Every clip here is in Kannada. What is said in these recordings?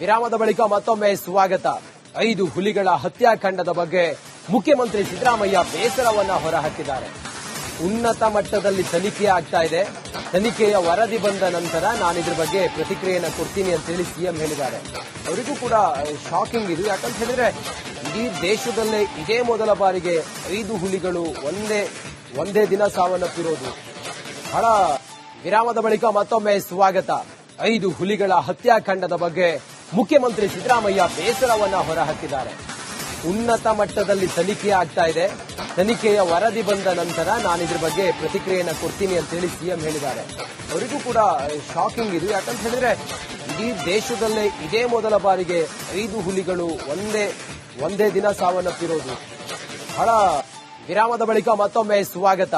ವಿರಾಮದ ಬಳಿಕ ಮತ್ತೊಮ್ಮೆ ಸ್ವಾಗತ. ಐದು ಹುಲಿಗಳ ಹತ್ಯಾಕಾಂಡದ ಬಗ್ಗೆ ಮುಖ್ಯಮಂತ್ರಿ ಸಿದ್ದರಾಮಯ್ಯ ಬೇಸರವನ್ನ ಹೊರಹಾಕಿದ್ದಾರೆ. ಉನ್ನತ ಮಟ್ಟದಲ್ಲಿ ತನಿಖೆ ಆಗ್ತಾ ಇದೆ. ತನಿಖೆಯ ವರದಿ ಬಂದ ನಂತರ ನಾನು ಇದ್ರ ಬಗ್ಗೆ ಪ್ರತಿಕ್ರಿಯೆಯನ್ನು ಕೊಡ್ತೀನಿ ಅಂತ ಹೇಳಿ ಸಿಎಂ ಹೇಳಿದ್ದಾರೆ. ಅವರಿಗೂ ಕೂಡ ಶಾಕಿಂಗ್ ಇದು. ಯಾಕಂತ ಹೇಳಿದ್ರೆ, ಇಡೀ ದೇಶದಲ್ಲೇ ಇದೇ ಮೊದಲ ಬಾರಿಗೆ ಐದು ಹುಲಿಗಳು ಒಂದೇ ಒಂದೇ ದಿನ ಸಾವನ್ನಪ್ಪಿರೋದು. ಬಹಳ ವಿರಾಮದ ಬಳಿಕ ಮತ್ತೊಮ್ಮೆ ಸ್ವಾಗತ. ಐದು ಹುಲಿಗಳ ಹತ್ಯಾಕಾಂಡದ ಬಗ್ಗೆ ಮುಖ್ಯಮಂತ್ರಿ ಸಿದ್ದರಾಮಯ್ಯ ಬೇಸರವನ್ನ ಹೊರಹಾಕಿದ್ದಾರೆ. ಉನ್ನತ ಮಟ್ಟದಲ್ಲಿ ತನಿಖೆ ಆಗ್ತಾ ಇದೆ. ತನಿಖೆಯ ವರದಿ ಬಂದ ನಂತರ ನಾನು ಇದ್ರ ಬಗ್ಗೆ ಪ್ರತಿಕ್ರಿಯೆಯನ್ನು ಕೊಡ್ತೀನಿ ಅಂತ ಹೇಳಿ ಸಿಎಂ ಹೇಳಿದ್ದಾರೆ. ಅವರಿಗೂ ಕೂಡ ಶಾಕಿಂಗ್ ಇದು. ಯಾಕಂತ ಹೇಳಿದ್ರೆ, ಇಡೀ ದೇಶದಲ್ಲೇ ಇದೇ ಮೊದಲ ಬಾರಿಗೆ ಐದು ಹುಲಿಗಳು ಒಂದೇ ಒಂದೇ ದಿನ ಸಾವನ್ನಪ್ಪಿರೋದು. ಬಹಳ ವಿರಾಮದ ಬಳಿಕ ಮತ್ತೊಮ್ಮೆ ಸ್ವಾಗತ.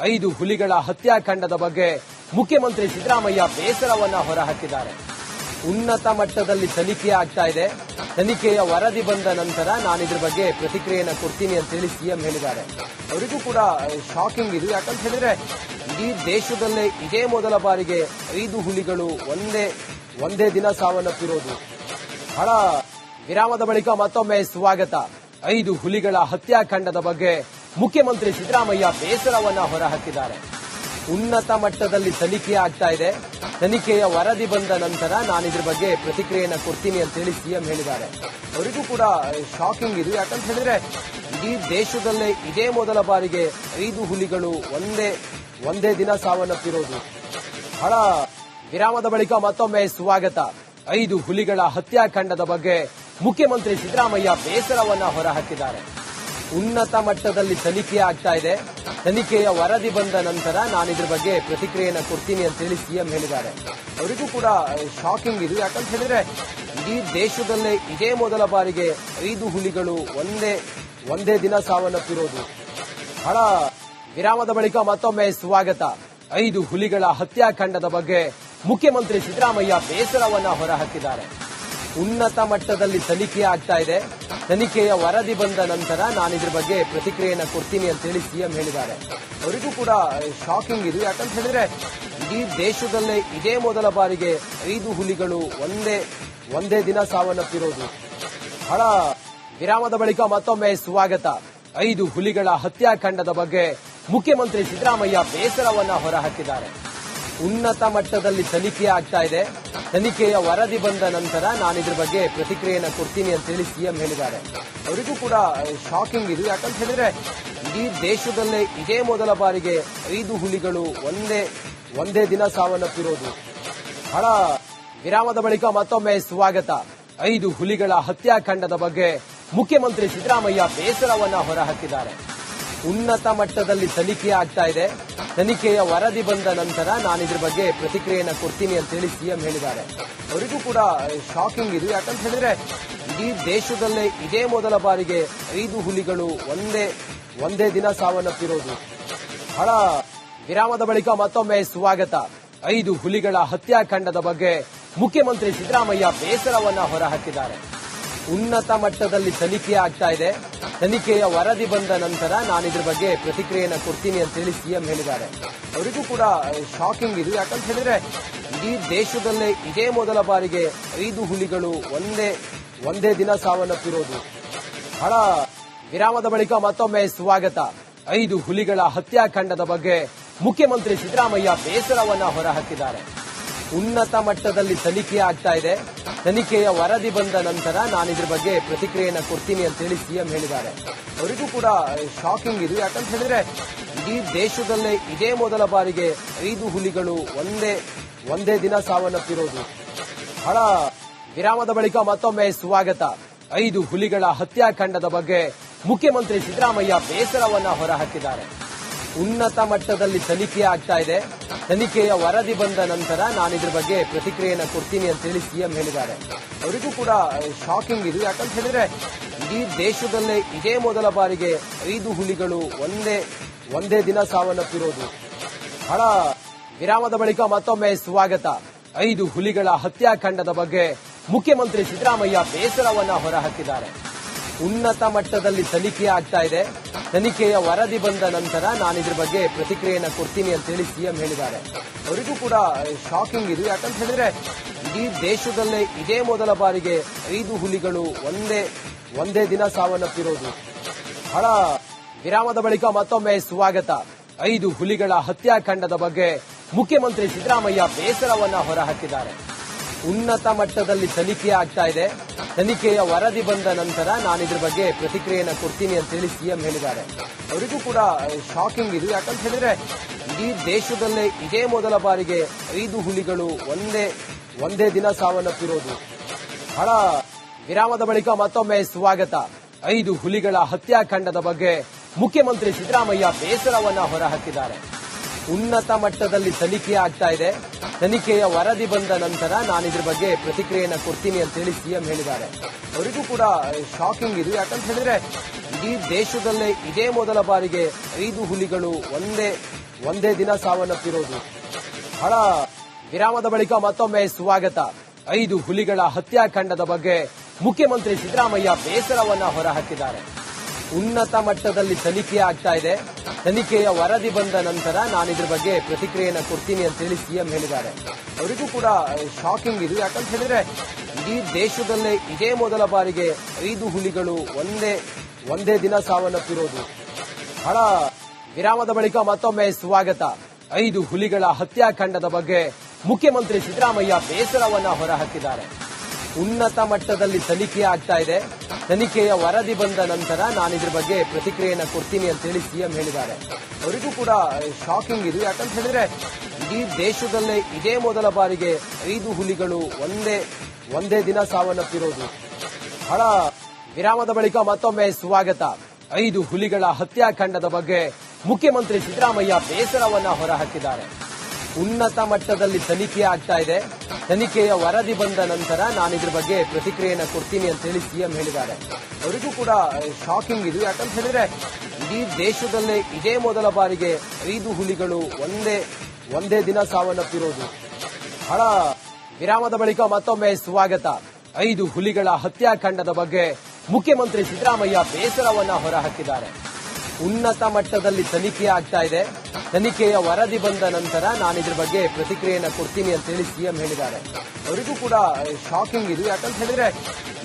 ಐದು ಹುಲಿಗಳ ಹತ್ಯಾಕಾಂಡದ ಬಗ್ಗೆ ಮುಖ್ಯಮಂತ್ರಿ ಸಿದ್ದರಾಮಯ್ಯ ಬೇಸರವನ್ನ ಹೊರಹಾಕಿದ್ದಾರೆ. ಉನ್ನತ ಮಟ್ಟದಲ್ಲಿ ತನಿಖೆ ಆಗ್ತಾ ಇದೆ. ತನಿಖೆಯ ವರದಿ ಬಂದ ನಂತರ ನಾನು ಇದ್ರ ಬಗ್ಗೆ ಪ್ರತಿಕ್ರಿಯೆಯನ್ನು ಕೊಡ್ತೀನಿ ಅಂತ ಹೇಳಿ ಸಿಎಂ ಹೇಳಿದ್ದಾರೆ. ಅವರಿಗೂ ಕೂಡ ಶಾಕಿಂಗ್ ಇದು. ಯಾಕಂತ ಹೇಳಿದ್ರೆ, ಇಡೀ ದೇಶದಲ್ಲೇ ಇದೇ ಮೊದಲ ಬಾರಿಗೆ ಐದು ಹುಲಿಗಳು ಒಂದೇ ಒಂದೇ ದಿನ ಸಾವನ್ನಪ್ಪಿರೋದು ಬಹಳ ವಿರಾಮದ ಬಳಿಕ ಮತ್ತೊಮ್ಮೆ ಸ್ವಾಗತ. ಐದು ಹುಲಿಗಳ ಹತ್ಯಾಕಾಂಡದ ಬಗ್ಗೆ ಮುಖ್ಯಮಂತ್ರಿ ಸಿದ್ದರಾಮಯ್ಯ ಬೇಸರವನ್ನ ಹೊರಹಾಕಿದ್ದಾರೆ. ಉನ್ನತ ಮಟ್ಟದಲ್ಲಿ ತನಿಖೆ ಆಗ್ತಾ ಇದೆ. ತನಿಖೆಯ ವರದಿ ಬಂದ ನಂತರ ನಾನು ಇದ್ರ ಬಗ್ಗೆ ಪ್ರತಿಕ್ರಿಯೆಯನ್ನು ಕೊಡ್ತೀನಿ ಅಂತ ಹೇಳಿ ಸಿಎಂ ಹೇಳಿದ್ದಾರೆ. ಅವರಿಗೂ ಕೂಡ ಶಾಕಿಂಗ್ ಇದು. ಯಾಕಂತ ಹೇಳಿದ್ರೆ, ಇಡೀ ದೇಶದಲ್ಲೇ ಇದೇ ಮೊದಲ ಬಾರಿಗೆ ಐದು ಹುಲಿಗಳು ಒಂದೇ ಒಂದೇ ದಿನ ಸಾವನ್ನಪ್ಪಿರೋದು. ಬಹಳ ವಿರಾಮದ ಬಳಿಕ ಮತ್ತೊಮ್ಮೆ ಸ್ವಾಗತ. ಐದು ಹುಲಿಗಳ ಹತ್ಯಾಕಾಂಡದ ಬಗ್ಗೆ ಮುಖ್ಯಮಂತ್ರಿ ಸಿದ್ದರಾಮಯ್ಯ ಬೇಸರವನ್ನ ಹೊರಹಾಕಿದ್ದಾರೆ. ಉನ್ನತ ಮಟ್ಟದಲ್ಲಿ ತನಿಖೆ ಆಗ್ತಾ ಇದೆ. ತನಿಖೆಯ ವರದಿ ಬಂದ ನಂತರ ನಾನು ಇದ್ರ ಬಗ್ಗೆ ಪ್ರತಿಕ್ರಿಯೆಯನ್ನು ಕೊಡ್ತೀನಿ ಅಂತ ಹೇಳಿ ಸಿಎಂ ಹೇಳಿದ್ದಾರೆ. ಅವರಿಗೂ ಕೂಡ ಶಾಕಿಂಗ್ ಇದು. ಯಾಕಂತ ಹೇಳಿದ್ರೆ, ಇಡೀ ದೇಶದಲ್ಲೇ ಇದೇ ಮೊದಲ ಬಾರಿಗೆ ಐದು ಹುಲಿಗಳು ಒಂದೇ ಒಂದೇ ದಿನ ಸಾವನ್ನಪ್ಪಿರೋದು. ಬಹಳ ವಿರಾಮದ ಬಳಿಕ ಮತ್ತೊಮ್ಮೆ ಸ್ವಾಗತ. ಐದು ಹುಲಿಗಳ ಹತ್ಯಾಕಾಂಡದ ಬಗ್ಗೆ ಮುಖ್ಯಮಂತ್ರಿ ಸಿದ್ದರಾಮಯ್ಯ ಬೇಸರವನ್ನ ಹೊರಹಾಕಿದ್ದಾರೆ. ಉನ್ನತ ಮಟ್ಟದಲ್ಲಿ ತನಿಖೆ ಆಗ್ತಾ ಇದೆ. ತನಿಖೆಯ ವರದಿ ಬಂದ ನಂತರ ನಾನು ಇದ್ರ ಬಗ್ಗೆ ಪ್ರತಿಕ್ರಿಯೆಯನ್ನು ಕೊಡ್ತೀನಿ ಅಂತ ಹೇಳಿ ಸಿಎಂ ಹೇಳಿದ್ದಾರೆ. ಅವರಿಗೂ ಕೂಡ ಶಾಕಿಂಗ್ ಇದು. ಯಾಕಂತ ಹೇಳಿದ್ರೆ, ಇಡೀ ದೇಶದಲ್ಲೇ ಇದೇ ಮೊದಲ ಬಾರಿಗೆ ಐದು ಹುಲಿಗಳು ಒಂದೇ ಒಂದೇ ದಿನ ಸಾವನ್ನಪ್ಪಿರೋದು. ಬಹಳ ವಿರಾಮದ ಬಳಿಕ ಮತ್ತೊಮ್ಮೆ ಸ್ವಾಗತ. ಐದು ಹುಲಿಗಳ ಹತ್ಯಾಕಾಂಡದ ಬಗ್ಗೆ ಮುಖ್ಯಮಂತ್ರಿ ಸಿದ್ದರಾಮಯ್ಯ ಬೇಸರವನ್ನ ಹೊರಹಾಕಿದ್ದಾರೆ. ಉನ್ನತ ಮಟ್ಟದಲ್ಲಿ ತನಿಖೆ ಆಗ್ತಾ ಇದೆ. ತನಿಖೆಯ ವರದಿ ಬಂದ ನಂತರ ನಾನು ಇದ್ರ ಬಗ್ಗೆ ಪ್ರತಿಕ್ರಿಯೆಯನ್ನು ಕೊಡ್ತೀನಿ ಅಂತ ಹೇಳಿ ಸಿಎಂ ಹೇಳಿದ್ದಾರೆ. ಅವರಿಗೂ ಕೂಡ ಶಾಕಿಂಗ್ ಇದು. ಯಾಕಂತ ಹೇಳಿದ್ರೆ, ಇಡೀ ದೇಶದಲ್ಲೇ ಇದೇ ಮೊದಲ ಬಾರಿಗೆ ಐದು ಹುಲಿಗಳು ಒಂದೇ ಒಂದೇ ದಿನ ಸಾವನ್ನಪ್ಪಿರೋದು. ಬಹಳ ವಿರಾಮದ ಬಳಿಕ ಮತ್ತೊಮ್ಮೆ ಸ್ವಾಗತ. ಐದು ಹುಲಿಗಳ ಹತ್ಯಾಕಾಂಡದ ಬಗ್ಗೆ ಮುಖ್ಯಮಂತ್ರಿ ಸಿದ್ದರಾಮಯ್ಯ ಬೇಸರವನ್ನ ಹೊರಹಾಕಿದ್ದಾರೆ. ಉನ್ನತ ಮಟ್ಟದಲ್ಲಿ ತನಿಖೆ ಆಗ್ತಾ ಇದೆ. ತನಿಖೆಯ ವರದಿ ಬಂದ ನಂತರ ನಾನು ಇದ್ರ ಬಗ್ಗೆ ಪ್ರತಿಕ್ರಿಯೆಯನ್ನು ಕೊಡ್ತೀನಿ ಅಂತ ಹೇಳಿ ಸಿಎಂ ಹೇಳಿದ್ದಾರೆ. ಅವರಿಗೂ ಕೂಡ ಶಾಕಿಂಗ್ ಇದು. ಯಾಕಂತ ಹೇಳಿದ್ರೆ, ಇಡೀ ದೇಶದಲ್ಲೇ ಇದೇ ಮೊದಲ ಬಾರಿಗೆ ಐದು ಹುಲಿಗಳು ಒಂದೇ ಒಂದೇ ದಿನ ಸಾವನ್ನಪ್ಪಿರೋದು. ಬಹಳ ವಿರಾಮದ ಬಳಿಕ ಮತ್ತೊಮ್ಮೆ ಸ್ವಾಗತ. ಐದು ಹುಲಿಗಳ ಹತ್ಯಾಕಾಂಡದ ಬಗ್ಗೆ ಮುಖ್ಯಮಂತ್ರಿ ಸಿದ್ದರಾಮಯ್ಯ ಬೇಸರವನ್ನ ಹೊರಹಾಕಿದ್ದಾರೆ. ಉನ್ನತ ಮಟ್ಟದಲ್ಲಿ ತನಿಖೆ ಆಗ್ತಾ ಇದೆ. ತನಿಖೆಯ ವರದಿ ಬಂದ ನಂತರ ನಾನು ಇದ್ರ ಬಗ್ಗೆ ಪ್ರತಿಕ್ರಿಯೆಯನ್ನು ಕೊಡ್ತೀನಿ ಅಂತ ಹೇಳಿ ಸಿಎಂ ಹೇಳಿದ್ದಾರೆ. ಅವರಿಗೂ ಕೂಡ ಶಾಕಿಂಗ್ ಇದು. ಯಾಕಂತ ಹೇಳಿದ್ರೆ, ಇಡೀ ದೇಶದಲ್ಲೇ ಇದೇ ಮೊದಲ ಬಾರಿಗೆ ಐದು ಹುಲಿಗಳು ಒಂದೇ ಒಂದೇ ದಿನ ಸಾವನ್ನಪ್ಪಿರೋದು. ಬಹಳ ವಿರಾಮದ ಬಳಿಕ ಮತ್ತೊಮ್ಮೆ ಸ್ವಾಗತ. ಐದು ಹುಲಿಗಳ ಹತ್ಯಾಕಾಂಡದ ಬಗ್ಗೆ ಮುಖ್ಯಮಂತ್ರಿ ಸಿದ್ದರಾಮಯ್ಯ ಬೇಸರವನ್ನ ಹೊರಹಾಕಿದ್ದಾರೆ. ಉನ್ನತ ಮಟ್ಟದಲ್ಲಿ ತನಿಖೆ ಆಗ್ತಾ ಇದೆ. ತನಿಖೆಯ ವರದಿ ಬಂದ ನಂತರ ನಾನು ಇದ್ರ ಬಗ್ಗೆ ಪ್ರತಿಕ್ರಿಯೆಯನ್ನು ಕೊಡ್ತೀನಿ ಅಂತ ಹೇಳಿ ಸಿಎಂ ಹೇಳಿದ್ದಾರೆ. ಅವರಿಗೂ ಕೂಡ ಶಾಕಿಂಗ್ ಇದು. ಯಾಕಂತ ಹೇಳಿದ್ರೆ, ಇಡೀ ದೇಶದಲ್ಲೇ ಇದೇ ಮೊದಲ ಬಾರಿಗೆ ಐದು ಹುಲಿಗಳು ಒಂದೇ ಒಂದೇ ದಿನ ಸಾವನ್ನಪ್ಪಿರೋದು. ಬಹಳ ವಿರಾಮದ ಬಳಿಕ ಮತ್ತೊಮ್ಮೆ ಸ್ವಾಗತ. ಐದು ಹುಲಿಗಳ ಹತ್ಯಾಕಾಂಡದ ಬಗ್ಗೆ ಮುಖ್ಯಮಂತ್ರಿ ಸಿದ್ದರಾಮಯ್ಯ ಬೇಸರವನ್ನ ಹೊರಹಾಕಿದ್ದಾರೆ. ಉನ್ನತ ಮಟ್ಟದಲ್ಲಿ ತನಿಖೆ ಆಗ್ತಾ ಇದೆ. ತನಿಖೆಯ ವರದಿ ಬಂದ ನಂತರ ನಾನು ಇದ್ರ ಬಗ್ಗೆ ಪ್ರತಿಕ್ರಿಯೆಯನ್ನು ಕೊಡ್ತೀನಿ ಅಂತ ಹೇಳಿ ಸಿಎಂ ಹೇಳಿದ್ದಾರೆ. ಅವರಿಗೂ ಕೂಡ ಶಾಕಿಂಗ್ ಇದು. ಯಾಕಂತ ಹೇಳಿದ್ರೆ, ಇಡೀ ದೇಶದಲ್ಲೇ ಇದೇ ಮೊದಲ ಬಾರಿಗೆ ಐದು ಹುಲಿಗಳು ಒಂದೇ ಒಂದೇ ದಿನ ಸಾವನ್ನಪ್ಪಿರೋದು. ಬಹಳ ವಿರಾಮದ ಬಳಿಕ ಮತ್ತೊಮ್ಮೆ ಸ್ವಾಗತ. ಐದು ಹುಲಿಗಳ ಹತ್ಯಾಕಾಂಡದ ಬಗ್ಗೆ ಮುಖ್ಯಮಂತ್ರಿ ಸಿದ್ದರಾಮಯ್ಯ ಬೇಸರವನ್ನ ಹೊರಹಾಕಿದ್ದಾರೆ. ಉನ್ನತ ಮಟ್ಟದಲ್ಲಿ ತನಿಖೆ ಆಗ್ತಾ ಇದೆ. ತನಿಖೆಯ ವರದಿ ಬಂದ ನಂತರ ನಾನು ಇದ್ರ ಬಗ್ಗೆ ಪ್ರತಿಕ್ರಿಯೆಯನ್ನು ಕೊಡ್ತೀನಿ ಅಂತ ಹೇಳಿ ಸಿಎಂ ಹೇಳಿದ್ದಾರೆ. ಅವರಿಗೂ ಕೂಡ ಶಾಕಿಂಗ್ ಇದು. ಯಾಕಂತ ಹೇಳಿದ್ರೆ, ಇಡೀ ದೇಶದಲ್ಲೇ ಇದೇ ಮೊದಲ ಬಾರಿಗೆ ಐದು ಹುಲಿಗಳು ಒಂದೇ ಒಂದೇ ದಿನ ಸಾವನ್ನಪ್ಪಿರೋದು. ಬಹಳ ವಿರಾಮದ ಬಳಿಕ ಮತ್ತೊಮ್ಮೆ ಸ್ವಾಗತ. ಐದು ಹುಲಿಗಳ ಹತ್ಯಾಕಾಂಡದ ಬಗ್ಗೆ ಮುಖ್ಯಮಂತ್ರಿ ಸಿದ್ದರಾಮಯ್ಯ ಬೇಸರವನ್ನ ಹೊರಹಾಕಿದ್ದಾರೆ. ಉನ್ನತ ಮಟ್ಟದಲ್ಲಿ ತನಿಖೆ ಆಗ್ತಾ ಇದೆ. ತನಿಖೆಯ ವರದಿ ಬಂದ ನಂತರ ನಾನು ಇದ್ರ ಬಗ್ಗೆ ಪ್ರತಿಕ್ರಿಯೆಯನ್ನು ಕೊಡ್ತೀನಿ ಅಂತೇಳಿ ಸಿಎಂ ಹೇಳಿದ್ದಾರೆ. ಅವರಿಗೂ ಕೂಡ ಶಾಕಿಂಗ್ ಇದು. ಯಾಕಂತ ಹೇಳಿದ್ರೆ, ಇಡೀ ದೇಶದಲ್ಲೇ ಇದೇ ಮೊದಲ ಬಾರಿಗೆ ಐದು ಹುಲಿಗಳು ಒಂದೇ ಒಂದೇ ದಿನ ಸಾವನ್ನಪ್ಪಿರೋದು ಬಹಳ ವಿರಾಮದ ಬಳಿಕ ಮತ್ತೊಮ್ಮೆ ಸ್ವಾಗತ. ಐದು ಹುಲಿಗಳ ಹತ್ಯಾಕಾಂಡದ ಬಗ್ಗೆ ಮುಖ್ಯಮಂತ್ರಿ ಸಿದ್ದರಾಮಯ್ಯ ಬೇಸರವನ್ನ ಹೊರಹಾಕಿದ್ದಾರೆ. ಉನ್ನತ ಮಟ್ಟದಲ್ಲಿ ತನಿಖೆ ಆಗ್ತಾ ಇದೆ. ತನಿಖೆಯ ವರದಿ ಬಂದ ನಂತರ ನಾನು ಇದ್ರ ಬಗ್ಗೆ ಪ್ರತಿಕ್ರಿಯೆಯನ್ನು ಕೊಡ್ತೀನಿ ಅಂತೇಳಿ ಸಿಎಂ ಹೇಳಿದ್ದಾರೆ. ಅವರಿಗೂ ಕೂಡ ಶಾಕಿಂಗ್ ಇದು. ಯಾಕಂತ ಹೇಳಿದ್ರೆ, ಇಡೀ ದೇಶದಲ್ಲೇ ಇದೇ ಮೊದಲ ಬಾರಿಗೆ ಐದು ಹುಲಿಗಳು ಒಂದೇ ಒಂದೇ ದಿನ ಸಾವನ್ನಪ್ಪಿರೋದು. ಬಹಳ ವಿರಾಮದ ಬಳಿಕ ಮತ್ತೊಮ್ಮೆ ಸ್ವಾಗತ. ಐದು ಹುಲಿಗಳ ಹತ್ಯಾಕಾಂಡದ ಬಗ್ಗೆ ಮುಖ್ಯಮಂತ್ರಿ ಸಿದ್ದರಾಮಯ್ಯ ಬೇಸರವನ್ನ ಹೊರಹಾಕಿದ್ದಾರೆ. ಉನ್ನತ ಮಟ್ಟದಲ್ಲಿ ತನಿಖೆ ಆಗ್ತಾ ಇದೆ. ತನಿಖೆಯ ವರದಿ ಬಂದ ನಂತರ ನಾನು ಇದ್ರ ಬಗ್ಗೆ ಪ್ರತಿಕ್ರಿಯೆಯನ್ನು ಕೊಡ್ತೀನಿ ಅಂತೇಳಿ ಸಿಎಂ ಹೇಳಿದ್ದಾರೆ. ಅವರಿಗೂ ಕೂಡ ಶಾಕಿಂಗ್ ಇದು. ಯಾಕಂತ ಹೇಳಿದ್ರೆ, ಇಡೀ ದೇಶದಲ್ಲೇ ಇದೇ ಮೊದಲ ಬಾರಿಗೆ ಐದು ಹುಲಿಗಳು ಒಂದೇ ಒಂದೇ ದಿನ ಸಾವನ್ನಪ್ಪಿರೋದು. ಬಹಳ ವಿರಾಮದ ಬಳಿಕ ಮತ್ತೊಮ್ಮೆ ಸ್ವಾಗತ. ಐದು ಹುಲಿಗಳ ಹತ್ಯಾಕಾಂಡದ ಬಗ್ಗೆ ಮುಖ್ಯಮಂತ್ರಿ ಸಿದ್ದರಾಮಯ್ಯ ಬೇಸರವನ್ನ ಹೊರಹಾಕಿದ್ದಾರೆ. ಉನ್ನತ ಮಟ್ಟದಲ್ಲಿ ತನಿಖೆ ಆಗ್ತಾ ಇದೆ. ತನಿಖೆಯ ವರದಿ ಬಂದ ನಂತರ ನಾನು ಇದ್ರ ಬಗ್ಗೆ ಪ್ರತಿಕ್ರಿಯೆಯನ್ನು ಕೊಡ್ತೀನಿ ಅಂತೇಳಿ ಸಿಎಂ ಹೇಳಿದ್ದಾರೆ. ಅವರಿಗೂ ಕೂಡ ಶಾಕಿಂಗ್ ಇದು. ಯಾಕಂತ ಹೇಳಿದ್ರೆ, ಇಡೀ ದೇಶದಲ್ಲೇ ಇದೇ ಮೊದಲ ಬಾರಿಗೆ ಐದು ಹುಲಿಗಳು ಒಂದೇ ಒಂದೇ ದಿನ ಸಾವನ್ನಪ್ಪಿರೋದು. ಬಹಳ ವಿರಾಮದ ಬಳಿಕ ಮತ್ತೊಮ್ಮೆ ಸ್ವಾಗತ. ಐದು ಹುಲಿಗಳ ಹತ್ಯಾಕಾಂಡದ ಬಗ್ಗೆ ಮುಖ್ಯಮಂತ್ರಿ ಸಿದ್ದರಾಮಯ್ಯ ಬೇಸರವನ್ನ ಹೊರಹಾಕಿದ್ದಾರೆ. ಉನ್ನತ ಮಟ್ಟದಲ್ಲಿ ತನಿಖೆ ಆಗ್ತಾ ಇದೆ. ತನಿಖೆಯ ವರದಿ ಬಂದ ನಂತರ ನಾನು ಇದ್ರ ಬಗ್ಗೆ ಪ್ರತಿಕ್ರಿಯೆಯನ್ನು ಕೊಡ್ತೀನಿ ಅಂತೇಳಿ ಸಿಎಂ ಹೇಳಿದ್ದಾರೆ. ಅವರಿಗೂ ಕೂಡ ಶಾಕಿಂಗ್ ಇದು. ಯಾಕಂತ ಹೇಳಿದ್ರೆ, ಇಡೀ ದೇಶದಲ್ಲೇ ಇದೇ ಮೊದಲ ಬಾರಿಗೆ ಐದು ಹುಲಿಗಳು ಒಂದೇ ಒಂದೇ ದಿನ ಸಾವನ್ನಪ್ಪಿರೋದು. ಬಹಳ ವಿರಾಮದ ಬಳಿಕ ಮತ್ತೊಮ್ಮೆ ಸ್ವಾಗತ. ಐದು ಹುಲಿಗಳ ಹತ್ಯಾಕಾಂಡದ ಬಗ್ಗೆ ಮುಖ್ಯಮಂತ್ರಿ ಸಿದ್ದರಾಮಯ್ಯ ಬೇಸರವನ್ನ ಹೊರಹಾಕಿದ್ದಾರೆ. ಉನ್ನತ ಮಟ್ಟದಲ್ಲಿ ತನಿಖೆ ಆಗ್ತಾ ಇದೆ. ತನಿಖೆಯ ವರದಿ ಬಂದ ನಂತರ ನಾನು ಇದ್ರ ಬಗ್ಗೆ ಪ್ರತಿಕ್ರಿಯೆಯನ್ನು ಕೊಡ್ತೀನಿ ಅಂತೇಳಿ ಸಿಎಂ ಹೇಳಿದ್ದಾರೆ. ಅವರಿಗೂ ಕೂಡ ಶಾಕಿಂಗ್ ಇದು. ಯಾಕಂತ ಹೇಳಿದ್ರೆ,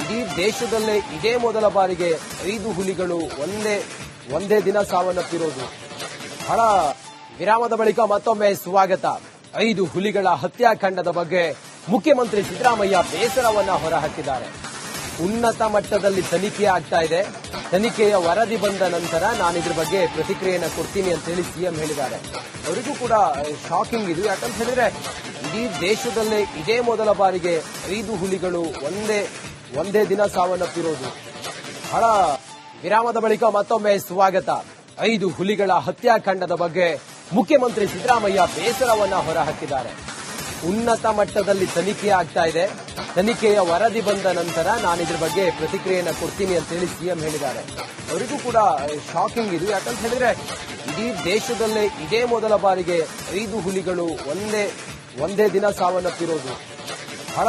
ಇಡೀ ದೇಶದಲ್ಲೇ ಇದೇ ಮೊದಲ ಬಾರಿಗೆ ಐದು ಹುಲಿಗಳು ಒಂದೇ ಒಂದೇ ದಿನ ಸಾವನ್ನಪ್ಪಿರೋದು. ಬಹಳ ವಿರಾಮದ ಬಳಿಕ ಮತ್ತೊಮ್ಮೆ ಸ್ವಾಗತ. ಐದು ಹುಲಿಗಳ ಹತ್ಯಾಕಾಂಡದ ಬಗ್ಗೆ ಮುಖ್ಯಮಂತ್ರಿ ಸಿದ್ದರಾಮಯ್ಯ ಬೇಸರವನ್ನ ಹೊರಹಾಕಿದ್ದಾರೆ. ಉನ್ನತ ಮಟ್ಟದಲ್ಲಿ ತನಿಖೆ ಆಗ್ತಾ ಇದೆ. ತನಿಖೆಯ ವರದಿ ಬಂದ ನಂತರ ನಾನು ಇದ್ರ ಬಗ್ಗೆ ಪ್ರತಿಕ್ರಿಯೆಯನ್ನು ಕೊಡ್ತೀನಿ ಅಂತೇಳಿ ಸಿಎಂ ಹೇಳಿದ್ದಾರೆ. ಅವರಿಗೂ ಕೂಡ ಶಾಕಿಂಗ್ ಇದು. ಯಾಕಂತ ಹೇಳಿದ್ರೆ, ಇಡೀ ದೇಶದಲ್ಲೇ ಇದೇ ಮೊದಲ ಬಾರಿಗೆ ಐದು ಹುಲಿಗಳು ಒಂದೇ ಒಂದೇ ದಿನ ಸಾವನ್ನಪ್ಪಿರೋದು. ಬಹಳ ವಿರಾಮದ ಬಳಿಕ ಮತ್ತೊಮ್ಮೆ ಸ್ವಾಗತ. ಐದು ಹುಲಿಗಳ ಹತ್ಯಾಕಾಂಡದ ಬಗ್ಗೆ ಮುಖ್ಯಮಂತ್ರಿ ಸಿದ್ದರಾಮಯ್ಯ ಬೇಸರವನ್ನ ಹೊರಹಾಕಿದ್ದಾರೆ. ಉನ್ನತ ಮಟ್ಟದಲ್ಲಿ ತನಿಖೆ ಆಗ್ತಾ ಇದೆ. ತನಿಖೆಯ ವರದಿ ಬಂದ ನಂತರ ನಾನು ಇದ್ರ ಬಗ್ಗೆ ಪ್ರತಿಕ್ರಿಯೆಯನ್ನು ಕೊಡ್ತೀನಿ ಅಂತ ಹೇಳಿ ಸಿಎಂ ಹೇಳಿದ್ದಾರೆ. ಅವರಿಗೂ ಕೂಡ ಶಾಕಿಂಗ್ ಇದು. ಯಾಕಂತ ಹೇಳಿದ್ರೆ, ಇಡೀ ದೇಶದಲ್ಲೇ ಇದೇ ಮೊದಲ ಬಾರಿಗೆ ಐದು ಹುಲಿಗಳು ಒಂದೇ ಒಂದೇ ದಿನ ಸಾವನ್ನಪ್ಪಿರೋದು. ಬಹಳ